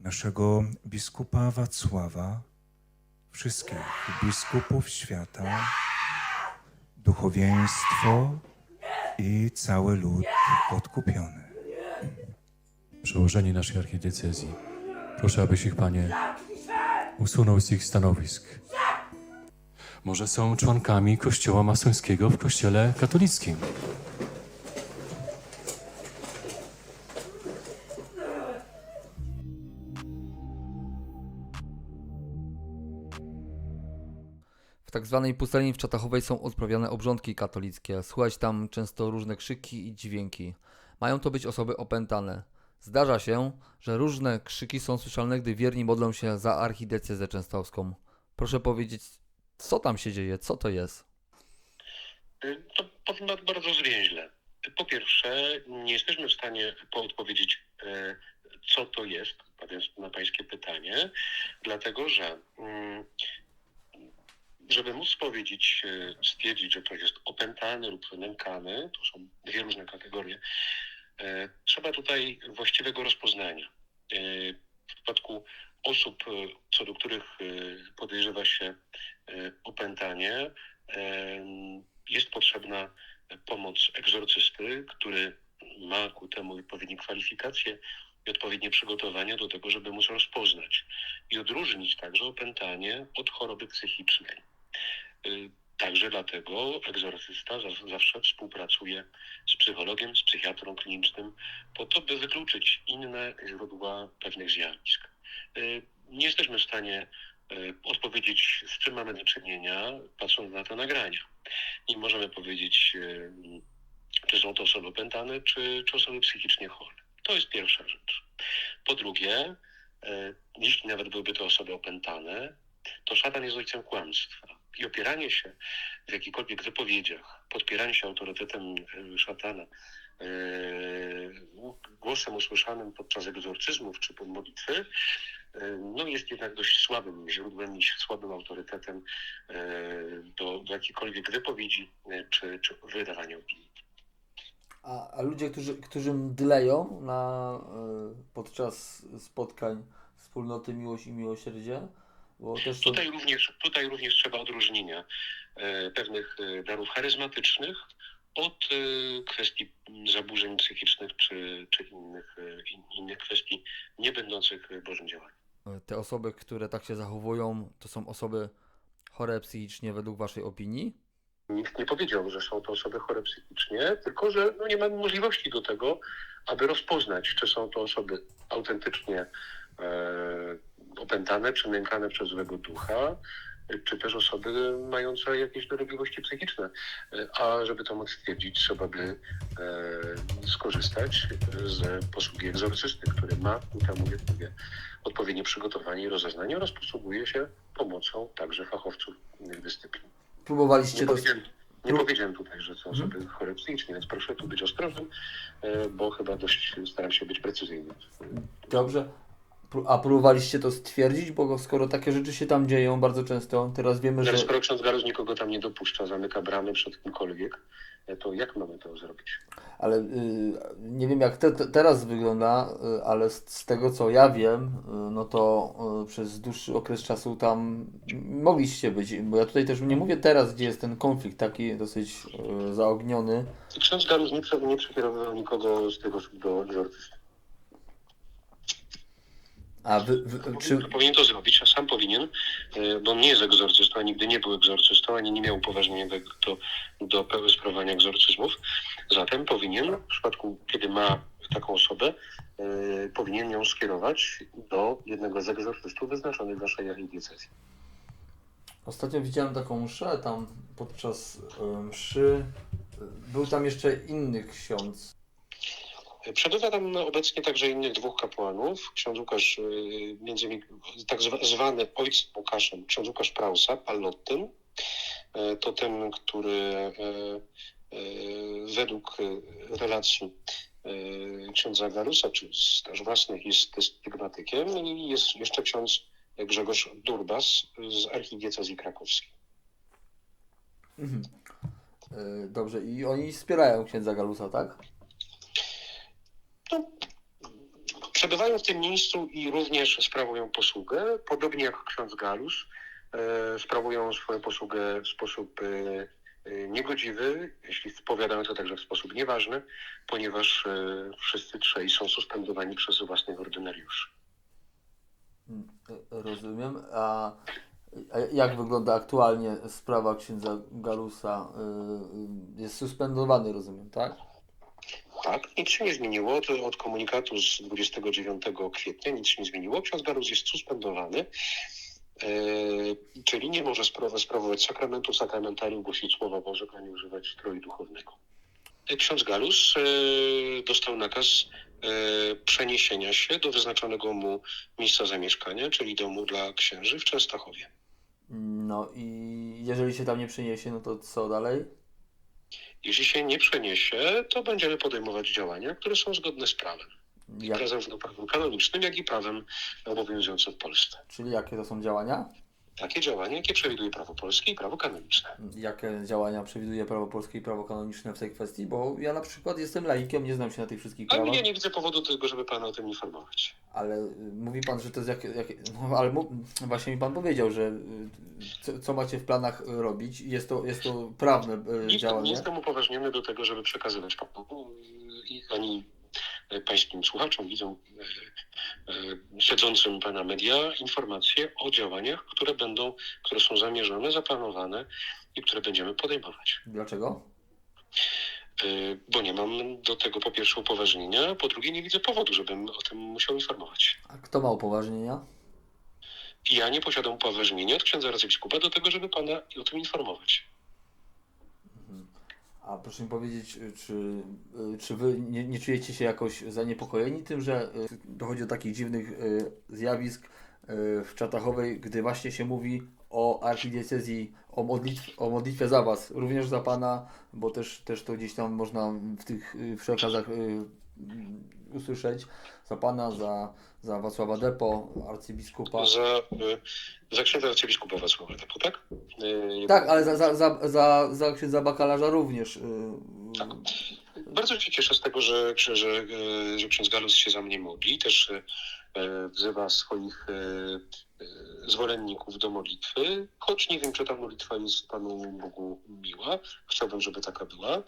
naszego biskupa Wacława, wszystkich biskupów świata, duchowieństwo i cały lud odkupiony. Przełożeni naszej archidiecezji, proszę, abyś ich, Panie, usunął z ich stanowisk. Może są członkami kościoła masońskiego w kościele katolickim. W tak zwanej pustelni w Czatachowej są odprawiane obrządki katolickie. Słychać tam często różne krzyki i dźwięki. Mają to być osoby opętane. Zdarza się, że różne krzyki są słyszalne, gdy wierni modlą się za archidiecezję częstochowską. Proszę powiedzieć, co tam się dzieje, co to jest? Y, To bardzo zwięźle. Po pierwsze, nie jesteśmy w stanie podpowiedzieć, e, co to jest, odpowiadając na Pańskie pytanie, dlatego że, mm, żeby móc powiedzieć, e, stwierdzić, że ktoś jest opętany lub nękany, to są dwie różne kategorie, e, trzeba tutaj właściwego rozpoznania. E, W przypadku osób, co do których podejrzewa się opętanie, jest potrzebna pomoc egzorcysty, który ma ku temu odpowiednie kwalifikacje i odpowiednie przygotowania do tego, żeby móc rozpoznać i odróżnić także opętanie od choroby psychicznej. Y, Także dlatego egzorcysta za- zawsze współpracuje z psychologiem, z psychiatrą klinicznym, po to, by wykluczyć inne źródła pewnych zjawisk. Y, Nie jesteśmy w stanie y, odpowiedzieć, z czym mamy do czynienia, patrząc na te nagrania i możemy powiedzieć, czy są to osoby opętane, czy, czy osoby psychicznie chore. To jest pierwsza rzecz. Po drugie, jeśli nawet byłyby to osoby opętane, to szatan jest ojcem kłamstwa. I opieranie się w jakichkolwiek wypowiedziach, podpieranie się autorytetem e, szatana, e, głosem usłyszanym podczas egzorcyzmów czy pod modlitwy, e, no jest jednak dość słabym źródłem i słabym autorytetem do, do jakichkolwiek wypowiedzi czy, czy wydawania opinii. A, a ludzie, którzy, którzy mdleją na, podczas spotkań wspólnoty Miłość i Miłosierdzie, też. Tutaj również, tutaj również trzeba odróżnienia e, pewnych e, darów charyzmatycznych od e, kwestii zaburzeń psychicznych czy, czy innych, in, innych kwestii nie będących Bożym działaniem. Te osoby, które tak się zachowują, to są osoby chore psychicznie według Waszej opinii? Nikt nie powiedział, że są to osoby chore psychicznie, tylko że no, nie mamy możliwości do tego, aby rozpoznać, czy są to osoby autentycznie e, opętane, czy nękane przez złego ducha, czy też osoby mające jakieś dolegliwości psychiczne. E, A żeby to móc stwierdzić, trzeba by e, skorzystać z posługi egzorcysty, który ma ku temu, jak mówię, odpowiednie przygotowanie i rozeznanie oraz posługuje się pomocą także fachowców innych dyscyplin. Próbowaliście to... nie powiedziałem tutaj, że są osoby chore psychicznie, więc proszę tu być ostrożnym, e, bo chyba dość staram się być precyzyjny. Dobrze. A próbowaliście to stwierdzić, bo skoro takie rzeczy się tam dzieją bardzo często, teraz wiemy, że... Ale skoro ksiądz Garus nikogo tam nie dopuszcza, zamyka bramy przed kimkolwiek, e, to jak mamy to zrobić? Ale y, nie wiem jak te, te, teraz wygląda, y, ale z, z tego co ja wiem, y, no to przez dłuższy okres czasu tam mogliście być. Bo ja tutaj też nie mówię teraz, gdzie jest ten konflikt taki dosyć zaogniony. Ksiądz Garus nie, nie przekierowywał nikogo z osób do egzorcysty. A wy, wy, czy, Powinien to zrobić, a sam powinien, e, bo nie jest egzorcystą, a nigdy nie był egzorcystą, ani nie miał upoważnienia do, do, do pełnego sprawowania egzorcyzmów. Zatem powinien, w przypadku kiedy ma taką osobę, e, powinien ją skierować do jednego z egzorcystów wyznaczonych w naszej archidiecezji. Ostatnio widziałem taką mszę tam podczas y, mszy. y, Był tam jeszcze inny ksiądz. Przebywa tam obecnie także innych dwóch kapłanów. Ksiądz Łukasz, y, między innymi tak zwa- zwany ojcem Łukaszem, ksiądz Łukasz Prausa, Pallottym. E, To ten, który e, e, według relacji księdza Galusa, czy też własnych, jest stygmatykiem i jest jeszcze ksiądz Grzegorz Durbas z archidiecezji krakowskiej. Mhm. Dobrze, i oni wspierają księdza Galusa, tak? No, przebywają w tym miejscu i również sprawują posługę, podobnie jak ksiądz Galus, e, sprawują swoją posługę w sposób e, e, niegodziwy, jeśli spowiadają to także w sposób nieważny, ponieważ wszyscy trzej są suspendowani przez własnych ordynariuszy. Mm, e, Rozumiem. A, jak wygląda aktualnie sprawa księdza Galusa? Jest suspendowany, rozumiem, tak? Tak, nic się nie zmieniło od, od komunikatu z 29 kwietnia, nic się nie zmieniło. Ksiądz Galus jest suspendowany, e, czyli nie może spraw- sprawować sakramentu, sakramentarium, głosić Słowa Boże, ani używać stroju duchownego. E, Ksiądz Galus e, dostał nakaz przeniesienia się do wyznaczonego mu miejsca zamieszkania, czyli domu dla księży w Częstochowie. No i jeżeli się tam nie przeniesie, no to co dalej? Jeśli się nie przeniesie, to będziemy podejmować działania, które są zgodne z prawem. Jak, zarówno prawem kanonicznym, jak i prawem obowiązującym w Polsce. czyli jakie to są działania? Takie działania, jakie przewiduje prawo polskie i prawo kanoniczne. Jakie działania przewiduje prawo polskie i prawo kanoniczne w tej kwestii? Bo ja na przykład jestem laikiem, nie znam się na tych wszystkich Ale prawach. ja nie widzę powodu do tego, żeby pana o tym informować. Ale y, mówi pan, że to jest jak, jak no, ale właśnie mi pan powiedział, że y, co, co macie w planach y, robić. Jest to, jest to prawne y, Nie, nie działanie. jestem upoważniony do tego, żeby przekazywać panu i ani pańskim słuchaczom, widzom e, e, śledzącym pana media informacje o działaniach, które będą, które są zamierzone, zaplanowane i które będziemy podejmować. Dlaczego? E, Bo nie mam do tego po pierwsze upoważnienia, po drugie nie widzę powodu, żebym o tym musiał informować. A kto ma upoważnienia? Ja nie posiadam upoważnienia od księdza arcybiskupa do tego, żeby pana o tym informować. A proszę mi powiedzieć, y, czy, y, czy wy nie, nie czujecie się jakoś zaniepokojeni tym, że y, dochodzi do takich dziwnych zjawisk w Czatachowej, gdy właśnie się mówi o archidiecezji, o, modlitw, o modlitwie za Was, również za Pana, bo też, też to gdzieś tam można w tych y, usłyszeć, za Pana, za, za Wacława Depo, arcybiskupa. Za, y, za księdza arcybiskupa Wacława Depo, tak? Y, Tak, ale za, za, za, za, za księdza bakalarza również. y, Tak. Bardzo się cieszę z tego, że, że, że, że ksiądz Galus się za mnie modli. Też wzywa swoich zwolenników do modlitwy, choć nie wiem, czy ta modlitwa jest Panu Bogu miła. Chciałbym, żeby taka była.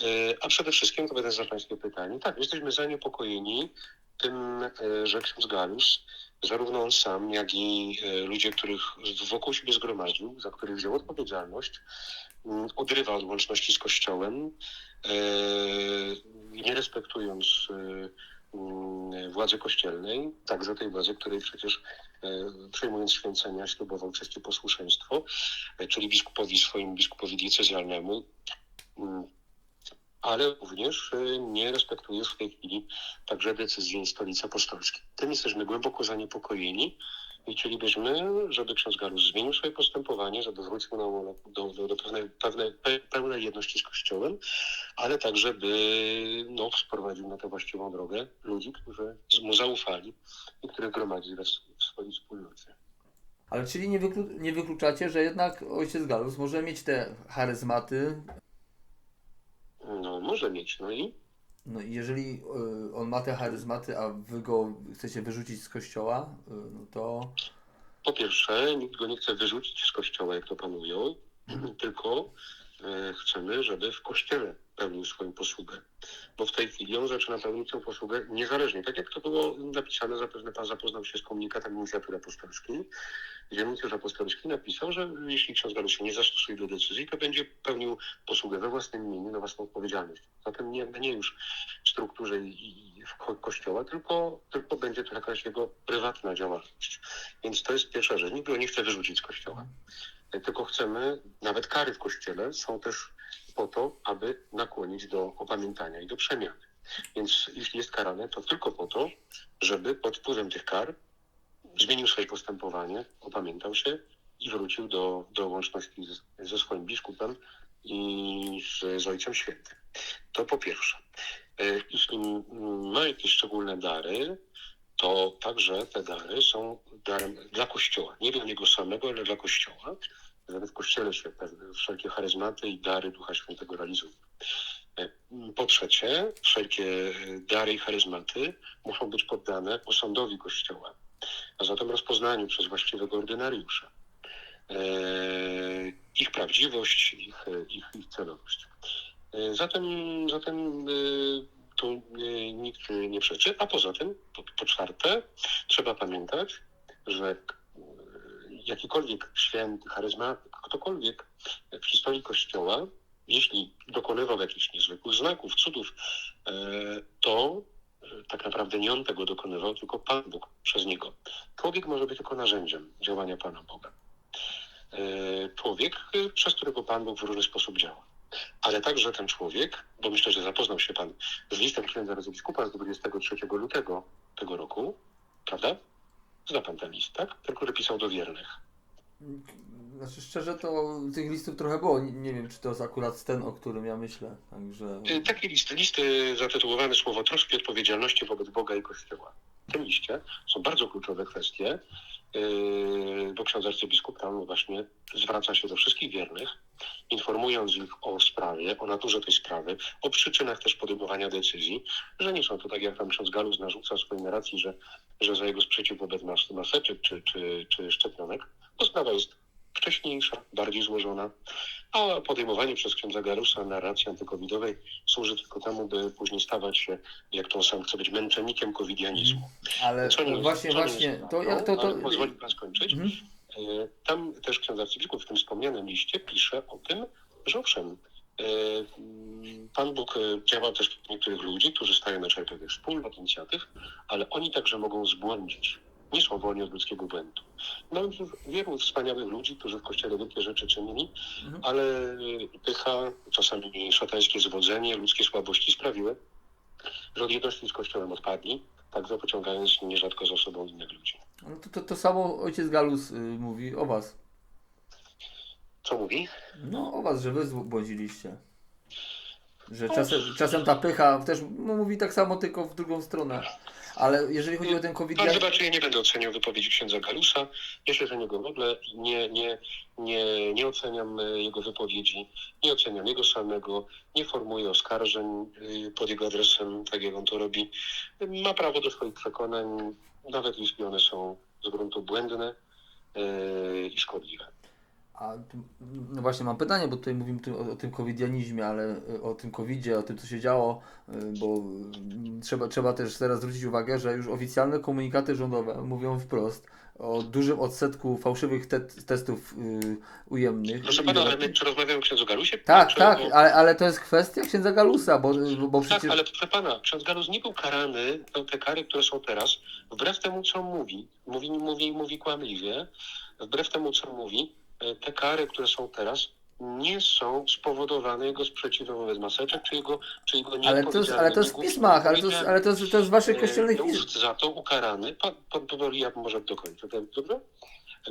E, A przede wszystkim, odpowiadając na Pańskie pytanie, tak, jesteśmy zaniepokojeni tym, e, że ksiądz Galus, zarówno on sam, jak i e, ludzie, których wokół siebie zgromadził, za których wziął odpowiedzialność, m, odrywa od łączności z Kościołem, nie respektując mm, władzy kościelnej, także tej władzy, której przecież przejmując święcenia ślubował cześć i posłuszeństwo, czyli biskupowi swoim, biskupowi diecezjalnemu, mm, ale również e, nie respektuje w tej chwili także decyzji Stolicy Apostolskiej. Tym jesteśmy głęboko zaniepokojeni i chcielibyśmy, żeby ksiądz Galus zmienił swoje postępowanie, żeby wrócił na, do, do, do pewnej, pewnej, pe, pełnej jedności z Kościołem, ale także by no, sprowadził na tę właściwą drogę ludzi, którzy mu zaufali i których gromadzi w swojej wspólnocie. Ale czyli nie, wyklu nie wykluczacie, że jednak ojciec Galus może mieć te charyzmaty. Może mieć, no i? No i jeżeli y, on ma te charyzmaty, a wy go chcecie wyrzucić z kościoła, y, no to Po pierwsze, nikt go nie chce wyrzucić z kościoła, jak to pan mówią, tylko e, chcemy, żeby w kościele pełnił swoją posługę. Bo w tej chwili on zaczyna pełnić tę posługę niezależnie. Tak jak to było napisane, zapewne pan zapoznał się z komunikatem inicjatury apostolskiej, gdzie nuncjusz apostolski napisał, że jeśli ksiądz Galus się nie zastosuje do decyzji, to będzie pełnił posługę we własnym imieniu, na własną odpowiedzialność. Zatem nie, nie już w strukturze i, i w ko- kościoła, tylko, tylko będzie to jakaś jego prywatna działalność. Więc to jest pierwsza rzecz. Nikt go nie chce wyrzucić z kościoła. Tylko chcemy, nawet kary w kościele są też po to, aby nakłonić do opamiętania i do przemiany. Więc jeśli jest karane, to tylko po to, żeby pod wpływem tych kar zmienił swoje postępowanie, opamiętał się i wrócił do, do łączności ze, ze swoim biskupem i z, z Ojcem Świętym. To po pierwsze. E, Jeśli ma jakieś szczególne dary, to także te dary są darem dla Kościoła. Nie dla niego samego, ale dla Kościoła. Żeby w Kościele się wszelkie charyzmaty i dary Ducha Świętego realizują. E, Po trzecie, wszelkie e, dary i charyzmaty muszą być poddane osądowi Kościoła, a zatem rozpoznaniu przez właściwego ordynariusza. E, Ich prawdziwość, ich, ich, ich celowość. Zatem, zatem tu nikt nie przeczy. A poza tym, po, po czwarte, trzeba pamiętać, że jakikolwiek święty, charyzmatyk, ktokolwiek w historii Kościoła, jeśli dokonywał jakichś niezwykłych znaków, cudów, e, to e, tak naprawdę nie on tego dokonywał, tylko Pan Bóg przez niego. Człowiek może być tylko narzędziem działania Pana Boga. E, Człowiek, przez którego Pan Bóg w różny sposób działa. Ale także ten człowiek, bo myślę, że zapoznał się Pan z listem księdza arcybiskupa z 23 lutego tego roku, prawda? Zna Pan ten list, tak? Tylko, że pisał do wiernych. Znaczy szczerze to tych listów trochę było. Nie, nie wiem, czy to jest akurat ten, o którym ja myślę. Także. Y, Taki list, list y, zatytułowany Słowo troski odpowiedzialności wobec Boga i Kościoła. Tym są bardzo kluczowe kwestie, yy, bo ksiądz arcybiskup tam właśnie zwraca się do wszystkich wiernych, informując ich o sprawie, o naturze tej sprawy, o przyczynach też podejmowania decyzji, że nie są to tak jak tam ksiądz Galus narzuca swojej narracji, że, że za jego sprzeciw wobec mas- maseczek czy, czy, czy szczepionek, to sprawa jest wcześniejsza, bardziej złożona, a podejmowanie przez księdza Galusa narracji antykowidowej służy tylko temu, by później stawać się, jak to on sam chce być, męczennikiem covidianizmu. Ale Co nie- właśnie, nie właśnie. To, ja, prawdą, to, to, ale Pozwoli pan skończyć. Mhm. E, Tam też ksiądz arcybiskup w tym wspomnianym liście pisze o tym, że owszem, e, Pan Bóg e, działa też w niektórych ludzi, którzy stają na czele pewnych wspólnot, inicjatyw, ale oni także mogą zbłądzić. Nie są wolni od ludzkiego błędu. Tu wielu wspaniałych ludzi, którzy w Kościele wielkie rzeczy czynili, Mhm. ale e, pycha, czasami szatańskie zwodzenie, ludzkie słabości sprawiły, że od jedności z Kościołem odpadli, także pociągając nierzadko za sobą innych ludzi. no to, to, to samo ojciec Galus y, mówi o was. Co mówi? No, o was, że wy zbłądziliście. Że czasem, czasem ta pycha też no, mówi tak samo, tylko w drugą stronę. Ale jeżeli chodzi o ten COVID, Pan zobaczy, ja nie będę oceniał wypowiedzi księdza Galusa. Myślę, że niego w ogóle nie, nie, nie, nie oceniam e, jego wypowiedzi, nie oceniam jego samego, nie formuję oskarżeń y, pod jego adresem, tak jak on to robi. Ma prawo do swoich przekonań, nawet jeśli one są z gruntu błędne y, i szkodliwe. A no właśnie mam pytanie, bo tutaj mówimy o, o tym covidianizmie, ale y, o tym covidzie, o tym co się działo, y, bo y, trzeba, trzeba też teraz zwrócić uwagę, że już oficjalne komunikaty rządowe mówią wprost o dużym odsetku fałszywych te testów y, ujemnych. Proszę pana, ale my czy rozmawiamy o księdzu Galusie? Tak, Czy tak, o- ale, ale to jest kwestia księdza Galusa, bo, bo, bo Tak, przecież... ale proszę pana, ksiądz Galus nie był karany, to te kary, które są teraz, wbrew temu, co mówi, mówi, mówi, mówi kłamliwie, wbrew temu, co mówi, e, te kary, które są teraz, nie są spowodowane jego sprzeciwem wobec maseczek, czy jego, czy jego Ale to jest, ale to jest w pismach, ale to jest, ale to jest, to jest w waszych kościelnych pismach. za to ukarany, pan, pan ja może dokończę, dobrze?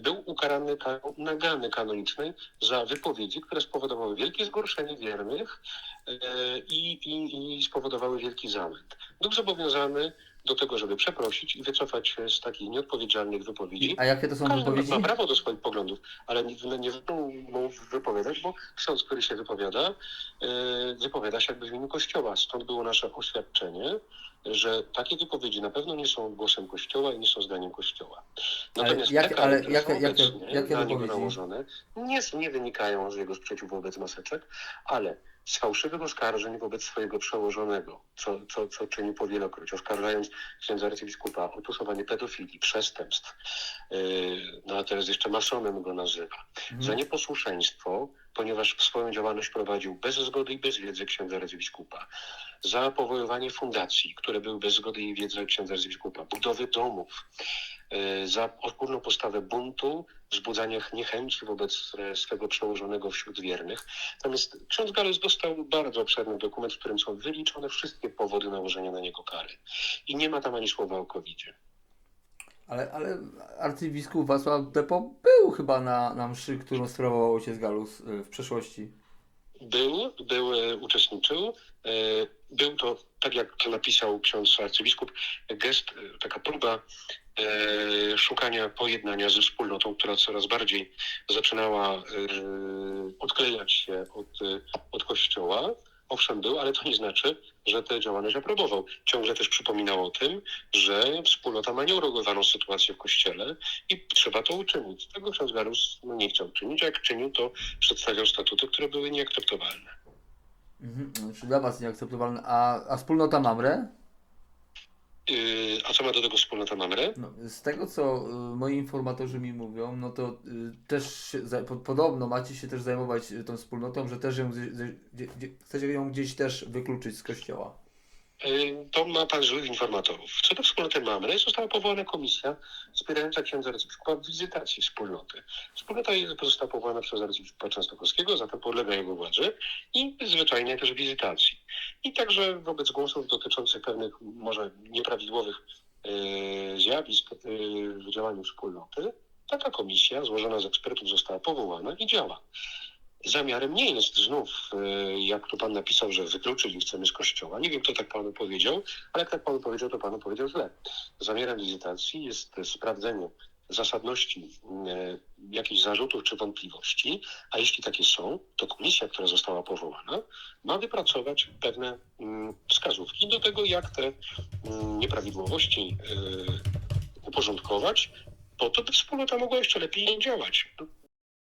Był ukarany karą nagany kanonicznej za wypowiedzi, które spowodowały wielkie zgorszenie wiernych e, i, i, i spowodowały wielki zamęt. Był zobowiązany do tego, żeby przeprosić i wycofać się z takich nieodpowiedzialnych wypowiedzi. A jakie to są Każdy wypowiedzi? ma prawo do swoich poglądów, ale nie, nie wolno mu wypowiadać, bo ksiądz, który się wypowiada, e, wypowiada się jakby w imieniu Kościoła. Stąd było nasze oświadczenie, że takie wypowiedzi na pewno nie są głosem Kościoła i nie są zdaniem Kościoła. Natomiast jakie- te kary, ale jakie- jakie- jakie na niego wypowiedzi? nałożone, nie, nie wynikają z jego sprzeciwu wobec maseczek, ale z fałszywych oskarżeń wobec swojego przełożonego, co, co, co czyni powielokroć, oskarżając księdza arcybiskupa o tuszowanie pedofilii, przestępstw, yy, no a teraz jeszcze masonem go nazywa, Mhm. za nieposłuszeństwo, ponieważ swoją działalność prowadził bez zgody i bez wiedzy księdza arcybiskupa, za powoływanie fundacji, które były bez zgody i wiedzy księdza arcybiskupa, budowy domów, za odgórną postawę buntu, wzbudzania niechęci wobec e, swego przełożonego wśród wiernych. Natomiast ksiądz Galus dostał bardzo obszerny dokument, w którym są wyliczone wszystkie powody nałożenia na niego kary. I nie ma tam ani słowa o covid Ale, ale arcybiskup Wacław Depo był chyba na, na mszy, którą sprawował ojciec Galus y, w przeszłości. Był, był, e, uczestniczył. E, Był to, tak jak to napisał ksiądz arcybiskup, gest, e, taka próba e, szukania pojednania ze wspólnotą, która coraz bardziej zaczynała e, odklejać się od, e, od kościoła. owszem był, ale to nie znaczy, że tę działalność aprobował. Ciągle też przypominał o tym, że wspólnota ma nieuregulowaną sytuację w kościele i trzeba to uczynić. Tego ksiądz Garus nie chciał czynić, a jak czynił, to przedstawiał statuty, które były nieakceptowalne. Mhm. Czy dla Was nieakceptowalne? A, a wspólnota Mamre? Yy, a co ma do tego wspólnota Mamre? No, z tego, co y, moi informatorzy mi mówią, no to y, też się, za, po, podobno macie się też zajmować y, tą wspólnotą, że też ją, gdzieś- gdzie, gdzie, chcecie ją gdzieś też wykluczyć z kościoła. Yy, To ma pan złych informatorów. Co do wspólnoty Mamre, została powołana komisja wspierająca księdza arcybiskupa w wizytacji wspólnoty. Wspólnota została powołana przez arcybiskupa Częstochowskiego, zatem podlega jego władzy i zwyczajnie też wizytacji. I także wobec głosów dotyczących pewnych może nieprawidłowych yy, zjawisk yy, w działaniu wspólnoty, taka komisja złożona z ekspertów została powołana i działa. Zamiarem nie jest znów, e, jak tu pan napisał, że wykluczyć ich chcemy z kościoła. Nie wiem, kto tak panu powiedział, ale jak tak panu powiedział, to panu powiedział źle. Zamiarem wizytacji jest sprawdzenie zasadności e, jakichś zarzutów czy wątpliwości, a jeśli takie są, to komisja, która została powołana, ma wypracować pewne mm, wskazówki do tego, jak te mm, nieprawidłowości e, uporządkować, po to, by wspólnota mogła jeszcze lepiej działać.